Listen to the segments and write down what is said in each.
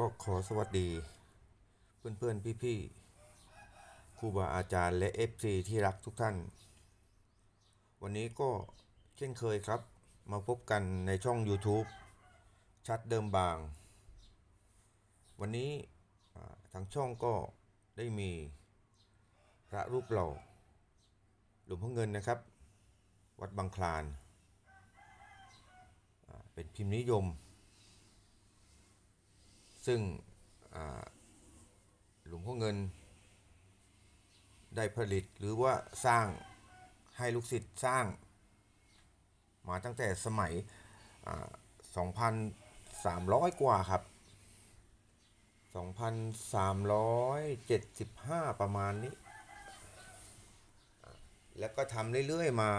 ก็ขอสวัสดี เพื่อนๆ พี่ๆครูบาอาจารย์และ FC ที่รักทุกท่าน วันนี้ก็เช่นเคยครับ มาพบกันในช่อง YouTube ชัดเดิมบาง วันนี้ทางช่องก็ได้มีพระรูปหล่อหลวงพ่อเงินนะครับ วัดบางคลาน เป็นพิมพ์นิยม ซึ่งหลวงพ่อเงิน ได้ผลิตหรือว่าสร้างให้ลูกศิษย์สร้าง มาตั้งแต่สมัยอ่า2,300 กว่าครับ 2,375 ประมาณนี้ แล้วก็ทำเรื่อยๆมา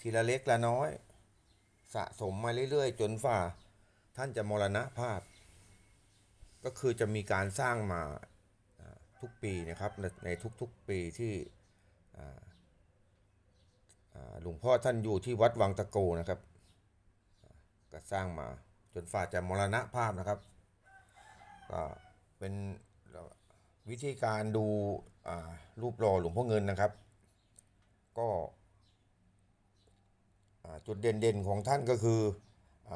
ทีละเล็กละน้อย สะสมมาเรื่อยๆ จนฝ่าท่านจะมรณภาพ ก็คือจะมีการสร้างมาทุกปีนะครับในในทุกๆปีที่หลวงพ่อท่านอยู่ที่วัดวังตะโกนะครับ ก็สร้างมาจนฝ่าจะมรณภาพนะครับก็เป็นวิธีการดูรูปหล่อหลวงพ่อเงินนะครับ ก็จุดเด่นๆของท่านก็คืออ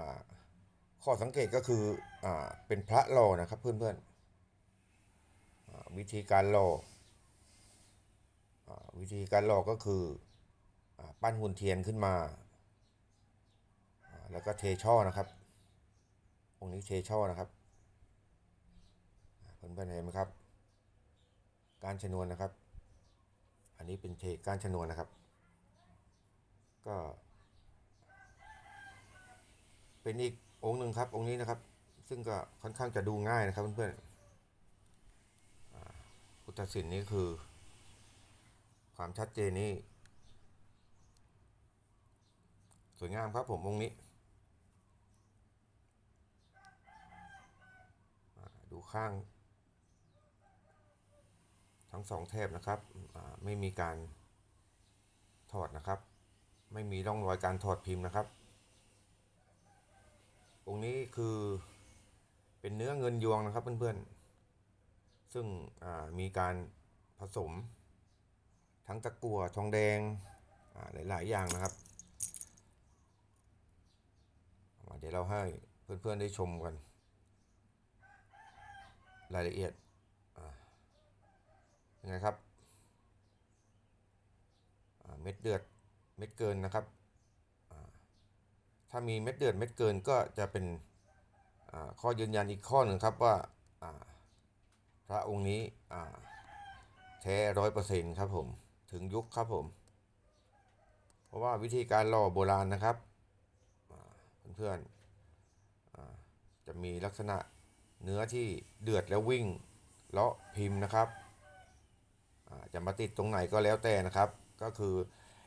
ข้อสังเกตก็คืออาเป็นพระหล่อนะครับเพื่อนๆอ่าวิธีการหล่อวิธีการหลอก็คืออปั้นหุ่นเทียนขึ้นมา แล้วก็เทช่อนะครับองค์นี้เทช่อนะครับอ่าเพื่อนๆเห็นไหมครับ การชนวนนะครับ อันนี้เป็นเทการชนวนนะครับ ก็ เป็นอีก องค์หนึ่งครับ องค์นี้นะครับ ซึ่งก็ค่อนข้างจะดูง่ายนะครับเพื่อนๆอ่าพุทธศิลป์นี้คือ ความชัดเจนนี้สวยงามครับผมองค์นี้ ดูข้าง ทั้งสองแถบนะครับ ไม่มีการถอดนะครับ ไม่มีร่องรอยการถอดพิมพ์นะครับ องค์นี้คือเป็นเนื้อเงินยวงนะครับเพื่อนๆ ซึ่งอ่ามีการผสม ทั้งตะกั่วทองแดงหลาย ๆ อย่างนะครับ เดี๋ยวเราให้เพื่อน ๆ ได้ชมกัน รายละเอียดยังไงครับเม็ดเดือด เม็ดเกินนะครับ ถ้ามีเม็ดเดือดเม็ดเกินก็จะเป็นข้อยืนยันอีกข้อหนึ่งครับว่าพระองค์นี้แท้ร้อยเปอร์เซ็นต์ครับผมถึงยุคครับผม เพราะว่าวิธีการหล่อโบราณนะครับเพื่อนๆจะมีลักษณะเนื้อที่เดือดแล้ววิ่งเลาะพิมพ์นะครับจะมาติดตรงไหนก็แล้วแต่นะครับ ก็คือ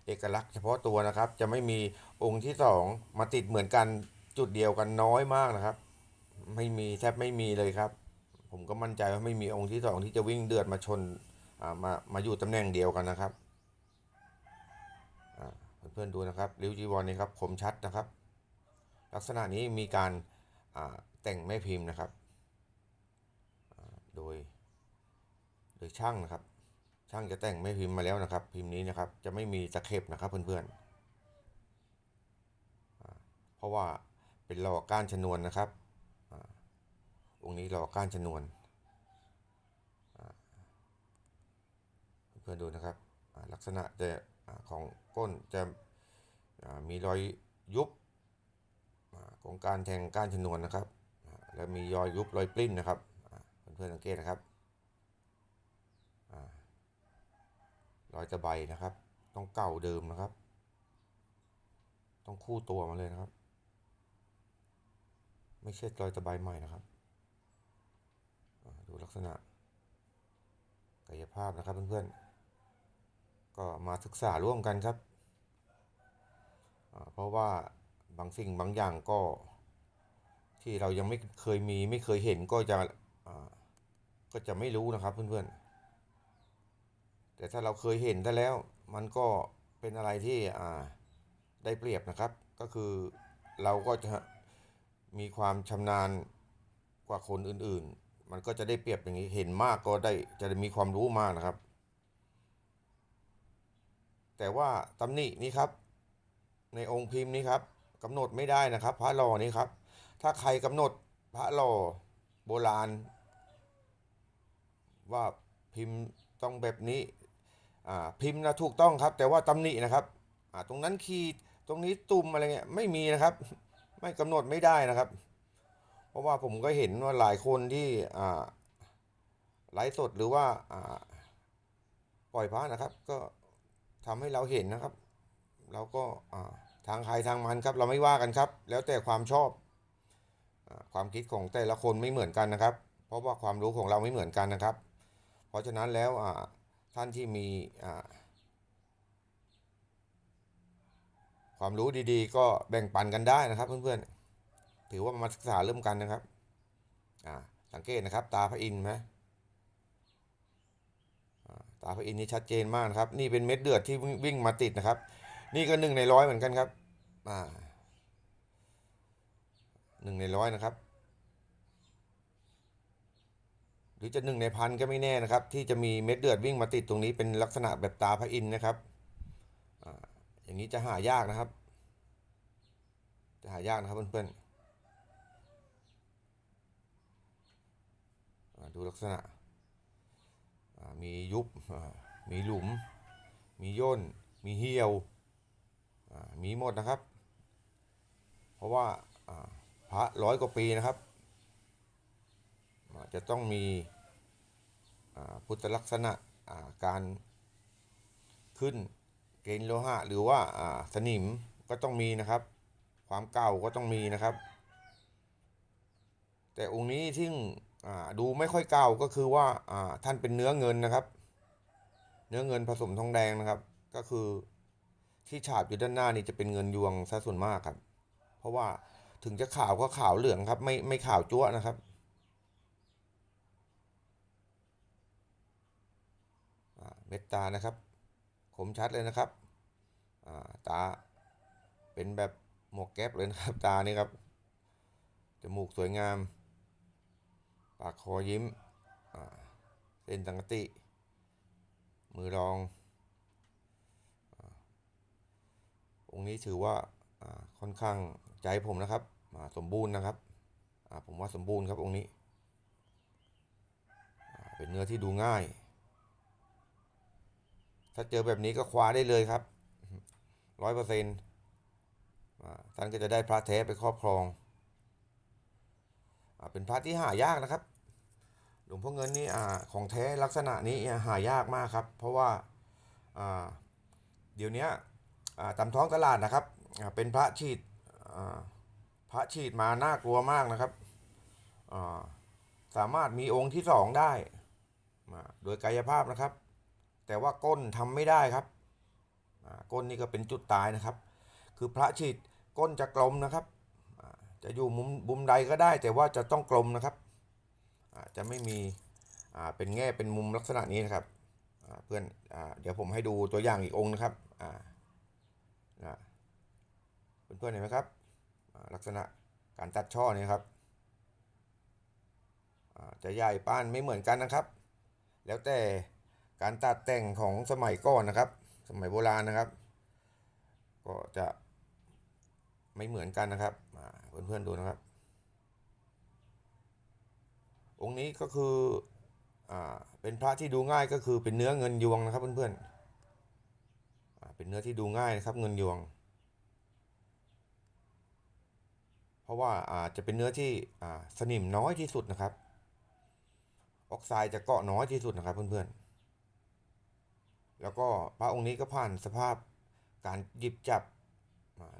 เอกลักษณ์เฉพาะตัวนะครับ จะไม่มีองค์ที่สองมาติดเหมือนกันจุดเดียวกันน้อยมากนะครับ ไม่มีแทบไม่มีเลยครับ ผมก็มั่นใจว่าไม่มีองค์ที่สองที่จะวิ่งเดือดมาชนอ่ามามาอยู่ตำแหน่งเดียวกันนะครับอ่าเพื่อนๆดูนะครับริ้วจีวรนี่ครับคมชัดนะครับ ลักษณะนี้มีการอ่าแต่งแม่พิมพ์นะครับโดยโดยช่างนะครับ ช่างจะแต่งแม่พิมพ์มาแล้วนะครับ พิมพ์นี้นะครับจะไม่มีตะเข็บนะครับเพื่อนๆอ่าเพราะว่าเป็นหล่อก้านชนวนนะครับองค์นี้หล่อก้านชนวนเพื่อนดูนะครับลักษณะจะของก้นจะมีรอยยุบของการแทงก้านชนวนนะครับ แล้วมีรอยยุบรอยปลิ้นนะครับอ่าเพื่อนๆสังเกตนะครับ รอยตะไบนะครับ ต้องเก่าเดิมนะครับ ต้องคู่ตัวมาเลยนะครับ ไม่ใช่รอยตะไบใหม่นะครับดูลักษณะกายภาพนะครับเพื่อนๆ ก็มาศึกษาร่วมกันครับ เพราะว่าบางสิ่งบางอย่างก็ ที่เรายังไม่เคยมีไม่เคยเห็นก็จะก็จะไม่รู้นะครับเพื่อนๆ แต่ถ้าเราเคยเห็นได้แล้ว มันก็เป็นอะไรที่อ่าได้เปรียบนะครับ ก็คือเราก็จะมีความชำนาญกว่าคนอื่นๆ มันก็จะได้เปรียบอย่างนี้ เห็นมากก็ได้จะได้มีความรู้มากนะครับ แต่ว่าตำหนินี้ครับ ในองค์พิมพ์นี้ครับกำหนดไม่ได้นะครับ พระหล่อนี้ครับ ถ้าใครกำหนดพระหล่อโบราณ ว่าพิมพ์ต้องแบบนี้ พิมพ์นะถูกต้องครับ แต่ว่าตำหนินะครับตรงนั้นขีดตรงนี้ตุ่มอะไรเงี้ยไม่มีนะครับ ไม่กำหนดไม่ได้นะครับ เพราะว่าผมก็เห็นว่าหลายคนที่ไลฟ์สดหรือว่าปล่อยพระนะครับ ก็ทำให้เราเห็นนะครับ เราก็ทางใครทางมันครับ เราไม่ว่ากันครับ แล้วแต่ความชอบอความคิดของแต่ละคนไม่เหมือนกันนะครับ เพราะว่าความรู้ของเราไม่เหมือนกันนะครับ เพราะฉะนั้นแล้วอ่า ท่านที่มีความรู้ดีๆ ก็แบ่งปันกันได้นะครับ เพื่อนๆ ถือว่ามาศึกษาเริ่มกันนะครับสังเกตนะครับ ตาพระอินทร์ไหมตาพระอินทร์นี่ชัดเจนมากครับ นี่เป็นเม็ดเดือดที่วิ่งมาติดนะครับ นี่ก็หนึ่งในร้อยเหมือนกันครับหนึ่งในร้อยนะครับ หรือจะหนึ่งในพันก็ไม่แน่นะครับ ที่จะมีเม็ดเดือดวิ่งมาติดตรงนี้เป็นลักษณะแบบตาพระอินทร์นะครับออย่างนี้จะหายากนะครับ จะหายากนะครับเพื่อนๆดูลักษณะมียุบมีหลุม มีย่น มีเหี่ยวมีหมดนะครับ เพราะว่าพระร้อยกว่าปีนะครับ จะต้องมีพุทธลักษณะการขึ้นเกณฑ์โลหะ หรือว่าสนิมก็ต้องมีนะครับ ความเก่าก็ต้องมีนะครับ แต่องค์นี้ที่ดูไม่ค่อยเก่าก็คือว่าท่านเป็นเนื้อเงินนะครับ เนื้อเงินผสมทองแดงนะครับ ก็คือที่ฉาบอยู่ด้านหน้านี่จะเป็นเงินยวงซะส่วนมากครับ เพราะว่าถึงจะขาวก็ขาวเหลืองครับ ไม่ไม่ขาวจั๊วนะครับอ่า เม็ดตานะครับคมชัดเลยนะครับาตาเป็นแบบหมวกแก๊ปเลยนะครับ ตานี่ครับจมูกสวยงาม ปากคอยิ้มเส้นตังกติ มือรององค์นี้ถือว่าาค่อนข้างใจผมนะครับสมบูรณ์นะครับผมว่าสมบูรณ์ครับองค์นี้ เป็นเนื้อที่ดูง่าย ถ้าเจอแบบนี้ก็คว้าได้เลยครับร้อยเปอร์เซ็นต์ท่านก็จะได้พระแท้ไปครอบครองอเป็นพระที่หายากนะครับ หลวงพ่อเงินนี่อของแท้ลักษณะนี้หายากมากครับ เพราะว่าเดี๋ยวนี้ตามท้องตลาดนะครับ เป็นพระฉีดพระฉีดมาน่ากลัวมากนะครับ สามารถมีองค์ที่สองได้ โดยกายภาพนะครับ แต่ว่าก้นทำไม่ได้ครับก้นนี่ก็เป็นจุดตายนะครับ คือพระฉีดก้นจะกลมนะครับ จะอยู่มุมมุมใดก็ได้ แต่ว่าจะต้องกลมนะครับ จะไม่มีเป็นแง่เป็นมุมลักษณะนี้นะครับเพื่อนอเดี๋ยวผมให้ดูตัวอย่างอีกองค์นะครับเพื่อนๆเห็นไหมครับลักษณะการตัดช่อนี่ครับจะใหญ่ป้านไม่เหมือนกันนะครับ แล้วแต่ การตัดแต่งของสมัยก่อนนะครับ สมัยโบราณนะครับ ก็จะไม่เหมือนกันนะครับอ่าเพื่อนๆดูนะครับ องค์นี้ก็คืออ่าเป็นพระที่ดูง่ายก็คือเป็นเนื้อเงินยวงนะครับเพื่อนๆอ่าเป็นเนื้อที่ดูง่ายนะครับเงินยวง เพราะว่าอาจะเป็นเนื้อที่สนิมน้อยที่สุดนะครับ ออกไซด์จะเกาะน้อยที่สุดนะครับเพื่อนๆ แล้วก็พระองค์นี้ก็ผ่านสภาพการหยิบจับ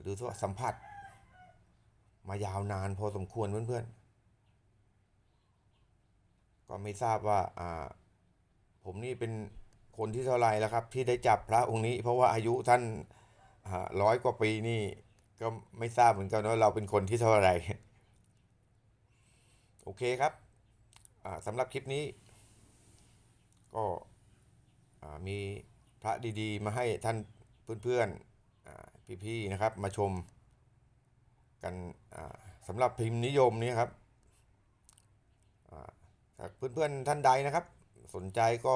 หรือว่าสัมผัส มายาวนานพอสมควรเพื่อนๆ ก็ไม่ทราบว่าอ่าผมนี่เป็นคนที่เท่าไรแล้วครับ ที่ได้จับพระองค์นี้ เพราะว่าอายุท่านร้อยกว่าปีนี่ก็ไม่ทราบเหมือนกันว่าเราเป็นคนที่เท่าไรโอเคครับสำหรับคลิปนี้ ก็ มีพระดีๆ มาให้ท่านเพื่อนๆพี่ๆนะครับมาชมกันสำหรับพิมพ์นิยมนี้ครับเพื่อนๆท่านใดนะครับ สนใจก็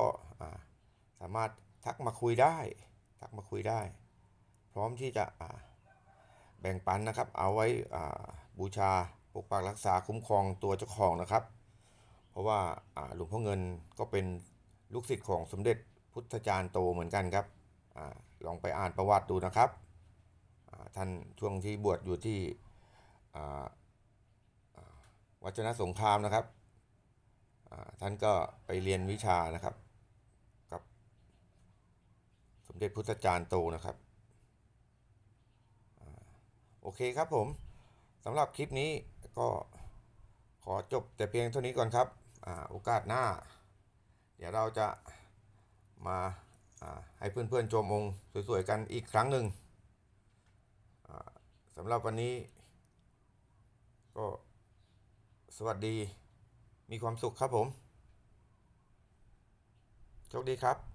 สามารถทักมาคุยได้ ทักมาคุยได้ พร้อมที่จะแบ่งปันนะครับ เอาไว้บูชาปกปักรักษาคุ้มครองตัวเจ้าของนะครับ เพราะว่าอ่าหลวงพ่อเงินก็เป็นลูกศิษย์ของสมเด็จ พุทธจารย์โตเหมือนกันครับอลองไปอ่านประวัติดูนะครับ ท่านช่วงที่บวชอยู่ที่วัชนะสงครามนะครับ ท่านก็ไปเรียนวิชานะครับกับสมเด็จพุทธจารย์โตนะครับอโอเคครับผมสำหรับคลิปนี้ก็ขอจบแต่เพียงเท่านี้ก่อนครับอโอกาสหน้า เดี๋ยวเราจะ มาให้เพื่อนๆชมองค์สวยๆกันอีกครั้งหนึ่งสำหรับวันนี้ ก็สวัสดีมีความสุขครับผม โชคดีครับ